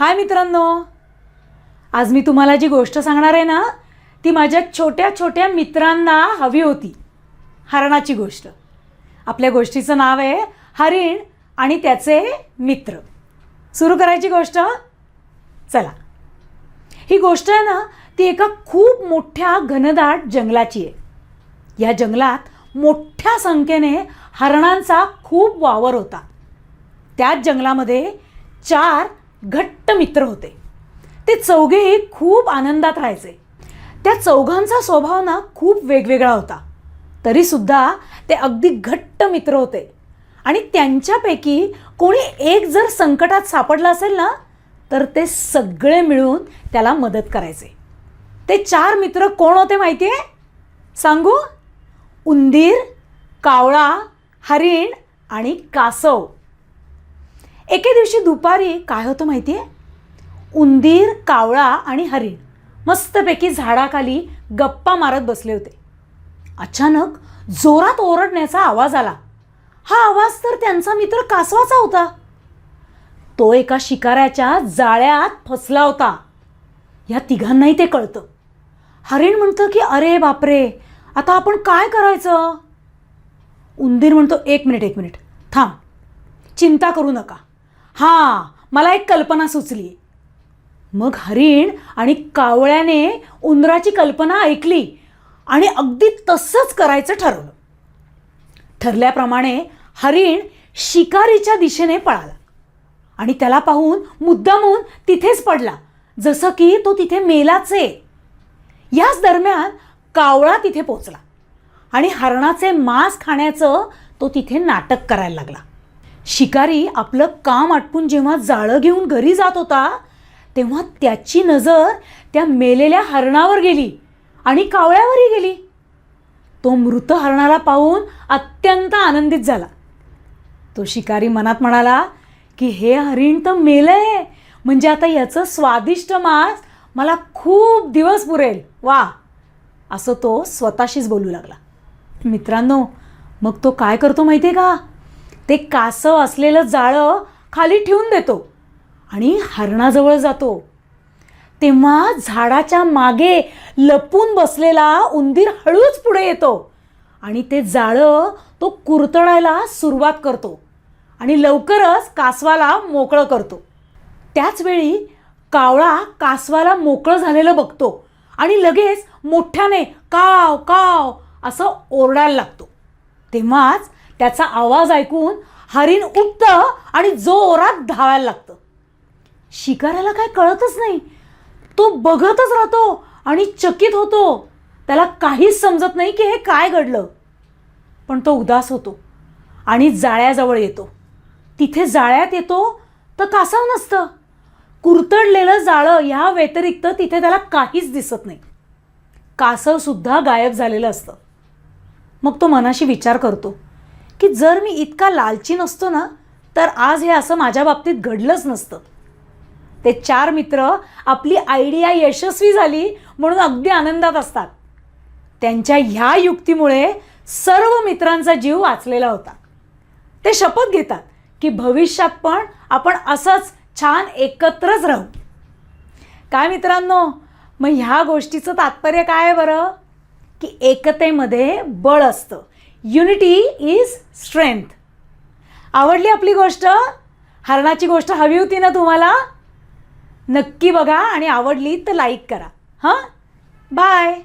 हाय मित्रांनो. आज मी तुम्हाला जी गोष्ट सांगणार आहे ना ती माझ्या छोट्या छोट्या मित्रांना हवी होती. हरणाची गोष्ट. आपल्या गोष्टीचं नाव आहे हरिण आणि त्याचे मित्र. सुरू करायची गोष्ट? चला. ही गोष्ट आहे ना ती एका खूप मोठ्या घनदाट जंगलाची आहे. या जंगलात मोठ्या संख्येने हरणांचा खूप वावर होता. त्याच जंगलामध्ये चार घट्ट मित्र होते. ते चौघेही खूप आनंदात राहायचे. त्या चौघांचा स्वभाव ना खूप वेगवेगळा होता. तरीसुद्धा ते अगदी घट्ट मित्र होते. आणि त्यांच्यापैकी कोणी एक जर संकटात सापडलं असेल ना तर ते सगळे मिळून त्याला मदत करायचे. ते चार मित्र कोण होते माहिती आहे सांगू? उंदीर कावळा हरिण आणि कासव. एके दिवशी दुपारी काय होतं माहिती आहे उंदीर कावळा आणि हरिण मस्तपैकी झाडाखाली गप्पा मारत बसले होते. अचानक जोरात ओरडण्याचा आवाज आला. हा आवाज तर त्यांचा मित्र कासवाचा होता. तो एका शिकाऱ्याच्या जाळ्यात फसला होता. या तिघांनाही ते कळतं. हरिण म्हणतं की अरे बापरे आता आपण काय करायचं? उंदीर म्हणतो एक मिनिट एक मिनिट थांब. चिंता करू नका. हां मला एक कल्पना सुचली. मग हरिण आणि कावळ्याने उंदराची कल्पना ऐकली आणि अगदी तसंच करायचं ठरवलं. ठरल्याप्रमाणे हरिण शिकारीच्या दिशेने पळाला आणि त्याला पाहून मुद्दामून तिथेच पडला जसं की तो तिथे मेलाच आहे. याच दरम्यान कावळा तिथे पोचला आणि हरणाचे मांस खाण्याचं तो तिथे नाटक करायला लागला. शिकारी आपलं काम आटपून जेव्हा जाळं घेऊन घरी जात होता तेव्हा त्याची नजर त्या मेलेल्या हरणावर गेली आणि कावळ्यावरही गेली. तो मृत हरणाला पाहून अत्यंत आनंदित झाला. तो शिकारी मनात म्हणाला की हे हरिण तर मेलं आहे म्हणजे आता याचं स्वादिष्ट मांस मला खूप दिवस पुरेल. वा. असं तो स्वतःशीच बोलू लागला. मित्रांनो मग तो काय करतो माहिती आहे का? ते कासव असलेलं जाळं खाली ठेवून देतो आणि हरणाजवळ जातो. तेव्हा झाडाच्या मागे लपून बसलेला उंदीर हळूच पुढे येतो आणि ते जाळं तो कुरतडायला सुरुवात करतो आणि लवकरच कासवाला मोकळं करतो. त्याचवेळी कावळा कासवाला मोकळं झालेलं बघतो आणि लगेच मोठ्याने काव काव असं ओरडायला लागतो. तेव्हाच त्याचा आवाज ऐकून हरिण उठतं आणि जोरात धावायला लागतं. शिकाऱ्याला काय कळतच नाही. तो बघतच राहतो आणि चकित होतो. त्याला काहीच समजत नाही की हे काय घडलं. पण तो उदास होतो आणि जाळ्याजवळ येतो. तिथे जाळ्यात येतो तर कासव नसतं. कुरतडलेलं जाळं ह्या व्यतिरिक्त तिथे त्याला काहीच दिसत नाही. कासवसुद्धा गायब झालेलं असतं. मग तो मनाशी विचार करतो. की जर मी इतका लालची नसतो ना तर आज हे असं माझ्या बाबतीत घडलंच नसतं. ते चार मित्र आपली आयडिया यशस्वी झाली म्हणून अगदी आनंदात असतात. त्यांच्या ह्या युक्तीमुळे सर्व मित्रांचा जीव वाचलेला होता. ते शपथ घेतात की भविष्यात पण आपण असंच छान एकत्रच राहू. काय मित्रांनो मग ह्या गोष्टीचं तात्पर्य काय आहे बरं? की एकतेमध्ये बळ असतं. युनिटी इज स्ट्रेंथ आवडली आपली गोष्ट? हरणाची गोष्ट हवी होती ना तुम्हाला? नक्की बघा आणि आवडली तर लाईक करा. हां? बाय